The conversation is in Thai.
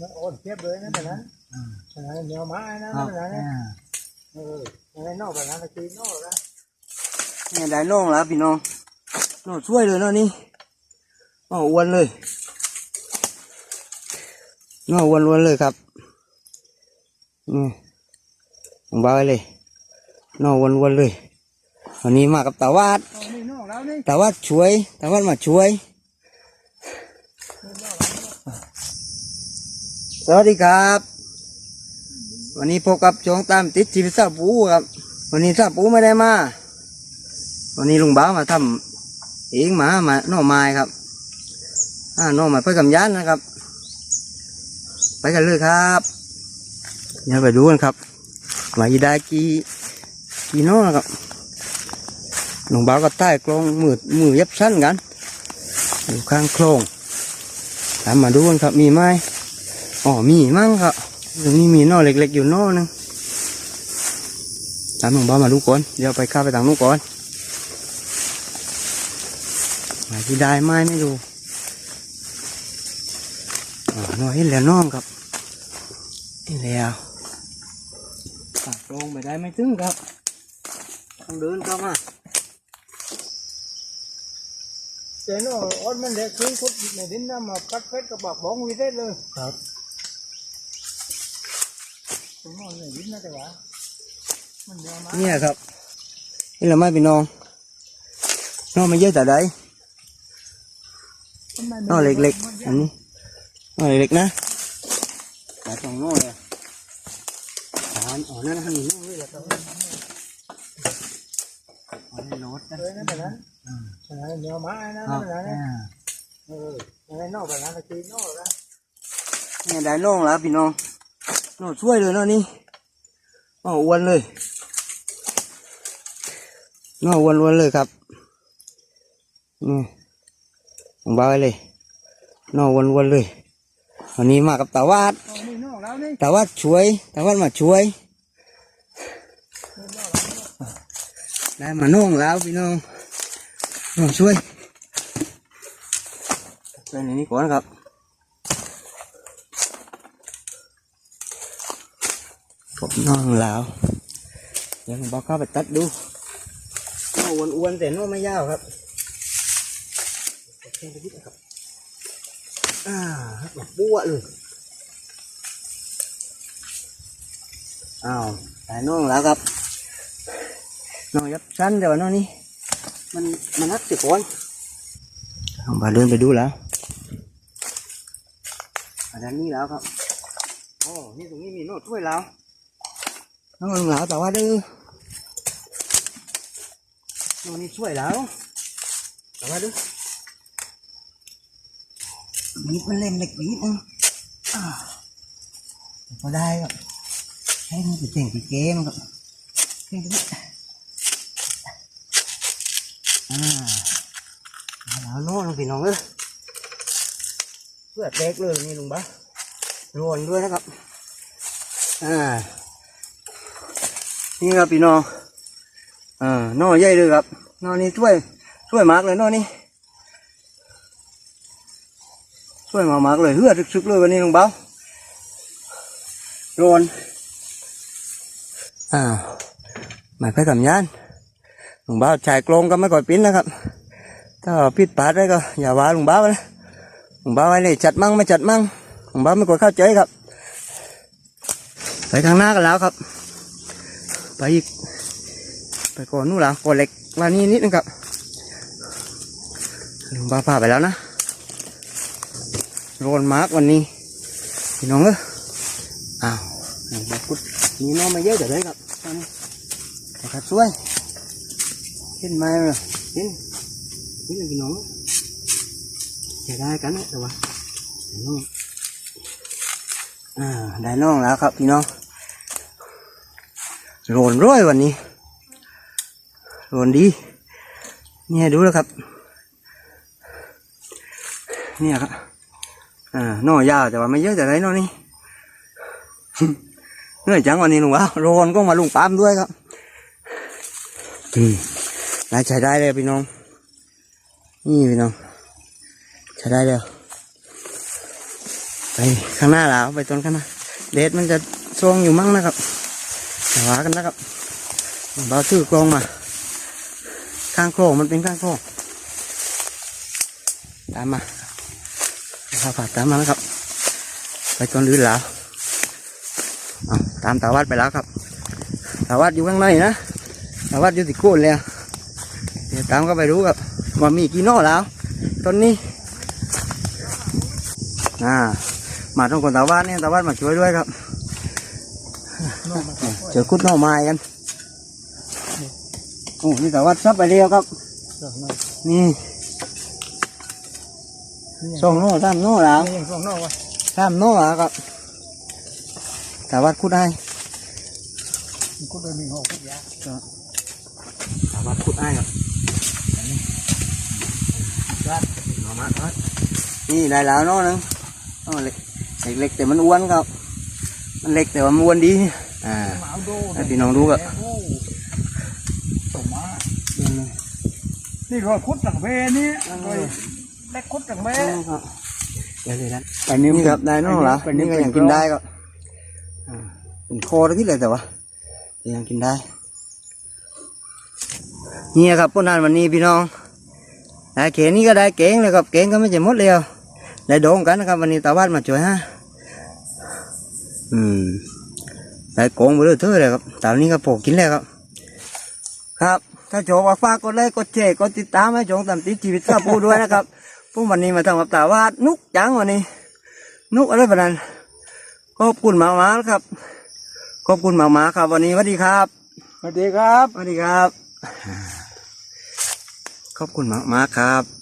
nó ổn tiếp với nó phải nói phải nói nhiều mãi nó phải nói ừ phải nói nó phải nói là kỳ nó ra เนี่ยได้น้องแล้วพี่น้องน้องช่วยเลยเนาะนี่น้องอ้วนเลยน้องอ้วนอ้วนเลยครับนี่ผมบอกไว้เลยน้องอ้วนอ้วนเลยวันนี้มากับตาวาด Ờ, đi nó lao đi ตาวาดช่วยตาวาดมาช่วย สวัสดีครับ วันนี้พบกับช่องตามติดชีวิตซาปูครับ วันนี้ซาปูไม่ได้มา วันนี้ลุงบ้ามาทำเองหมามาหน่อไม้ครับอ่าหน่อไม้ไปกับยานนะครับ ไปกันเลยครับเดี๋ยวไปดูกันครับว่าอีได้กี่กี่หน่อนะครับลุงบ้าก็ใต้กลองมือมือเย็บสั้นกันอยู่ข้างโครงตามมาดูกันครับมีไหม อ๋อมีมั่งครับตรงนี้มีนอเล็ก ๆ อยู่นอหนึงตามลุงบ้ามาดูก่อนเดี๋ยวไปข้าไปทางนู้นก่อนไหนที่ได้ไหมไม่รู้อ๋อน้อยเห็นแล้วน้องครับเห็นแล้วปากลงไปได้ไม่ถึงครับต้องเดินเข้ามา để nó ổn mình để cứ phút này đến năm mà cắt phết các bạc bóng như thế rồi ครับ đúng rồi này đến nó thì bảo mình nhiều mãi เนี่ยครับ นี่แหละไม่เป็นน้องน้องไม่เยอะแต่ใด Hôm nay น้อง mình เล็ก mình ๆอันนี้น้องเล็กๆนะแต่สองน้องเลยสามอ๋อนั่นหันน้องเลยแหละครับอ๋อนี่โน้ตนะ Đấy, nó phải nói phải nói nhiều mãi nó ครับ phải nói อ่า ừ phải nói nó phải nói là kỳ nó ra เนี่ยได้น้องแล้วพี่น้อง น้องช่วยเลยเนาะนี่น้องอ้วนเลยน้องอ้วนอ้วนเลยครับนี่ผมบอกไว้เลยน้องอ้วนอ้วนเลยวันนี้มากับตาวาด Ờ, đi nó lao đi ตาวาดช่วยตาวาดมาช่วย ได้มาน้องแล้วพี่น้องน้องช่วยไปในนี้ก่อนครับ ผมนอนแล้วยวผมบอกเข้าไปตัดดูองอ้วนๆแต่น้องไม่ยาวครับเช่งไปนิดครับอ่าแบบปั้วเลยอ้าวแต่น้องแล้วครับน้องยับชั้นเดี๋ยวน้องนี่มันมันนักสิก่อนเอามาเดินไปดูแล้วอันนี้แล้วครับโอ้นี่ตรงนี้มีโน้ตถ้วยแล้ว น้องหลาวแต่ว่าดื้อน้องนี่ช่วยแล้วแต่ว่าดื้อนี่มันเล่นเล็กนิดนึงอ่าก็ได้ครับให้มันไปเจ๋งไปเกมครับเก่งนิดอ่าเอาแล้วโน่นพี่น้องเอ้ยเพื่อเด็กเลยนี่ลุงบ้าโรนด้วยนะครับ อ่า นี่ครับพี่น้องอ่านอใหญ่เลยครับหนอนี่ช่วยช่วยมากเลยหนอนี่ช่วยมามากเลยเฮือดึกๆเลยวันนี้ลุงเบ้าโรนอ่าหมายไปกับยานลุงเบ้าชายกลงก็ไม่ก่อยปิ้นนะครับถ้าผิดพลาดได้ก็อย่าว่าลุงเบ้านะลุงเบ้าไว้เลยจัดมั่งไม่จัดมั่งลุงเบ้าไม่ก่อยเข้าใจครับไปข้างหน้ากันแล้วครับ ไปอีก ไปก่อนนู่นละก่อนเล็กมานี่นิดนึงครับลุงบ้าพาไปแล้วนะโรนมาร์กวันนี้พี่น้องเอ้ยอ้าวนี่มาพุดมีน้องมาเยอะเดี๋ยวเลยครับตอนนี้แต่ครับช่วยเห็นไหมล่ะเห็นเห็นเลยพี่น้องจะได้กันนะแต่ว่าเดี๋ยวน้องอ่าได้น้องแล้วครับพี่น้อง โรนร้อยวันนี้โรนดี เนี่ยดูแล้วครับ เนี่ยครับ อ่าหน่อยาวแต่ว่าไม่เยอะแต่ไรหน่อนี่เหนื่อยจังวันนี้ลุงวะโรนก็มาลุงปามด้วยครับอืมน่าใช้ได้เลยพี่น้อง นี่พี่น้องใช้ได้แล้วไปข้างหน้าแล้วไปต้นข้างหน้าเดดมันจะทรงอยู่มั้งนะครับ แต่ว่ากันนะครับเบาชื่อกลองมา ข้างโครงมันเป็นข้างโครงตามมาข้าวผัดตามมานะครับ ไปต้นลื่นแล้วเอตามตาวัดไปแล้วครับตาวัดอยู่ข้างในนะตาวัดอยู่ที่โคนแล้วเดี๋ยวตามก็ไปรู้ครับว่ามีกี่น่แล้วต้นนี้อ่ามาตรงคนตาวัดเนี่ยตาวัดมาช่วยด้วยครับ เจอคุดหน่อไม้กันโอ้นี่ตาวัดซับไปเรียวครับสองนอกนี่สองโน่สามโน่แล้วนี่ยังสองนอกวะสามโน่แล้วครับตาวัดคุดได้มันก็โดนหนึ่งหกพุทยาสามารถขุดได้ครับเอามาครับนี่ได้แล้วเน้องนึงอ๋อเล็กเล็กๆแต่มันอ้วนครับ มันเล็กแต่ว่ามันอ้วนดี อ่าหมาโดให้พี่น้องดูครับสมมานี่รอยคุดต่างเบนี่รอยเล็กคุดต่างเบเดี๋ยวเลยนะอันนี้นี่ครับได้เน้องเหรออันนี้นี่ก็ยังกินได้ก็อ่าเป็นคอที่เลยแต่ว่าแต่ยังกินได้เนี่ยครับพวกนั้นวันนี้พี่น้องได้เก๋นี่ก็ได้เก๋งเลยครับเก๋งก็ไม่ใช่หมดเลยได้โด่งกันนะครับวันนี้ตาวัดมาช่วยฮะ อืมได้โกงไปเลยเท่าเลยครับตอนนี้ก็โปกกินแล้วครับ ครับ ถ้าโจกว่าฝากกดไลค์กดแชร์กดติดตามให้โจงตามติดชีวิตข้าพูด้วยนะครับพวกวันนี้มาทำกับตาวัดนุกจังวันนี้ นุกอะไรแบบนั้นขอบคุณมากๆนะครับ ขอบคุณมากๆครับ วันนี้สวัสดีครับสวัสดีครับสวัสดีครับ ขอบคุณมากๆครับ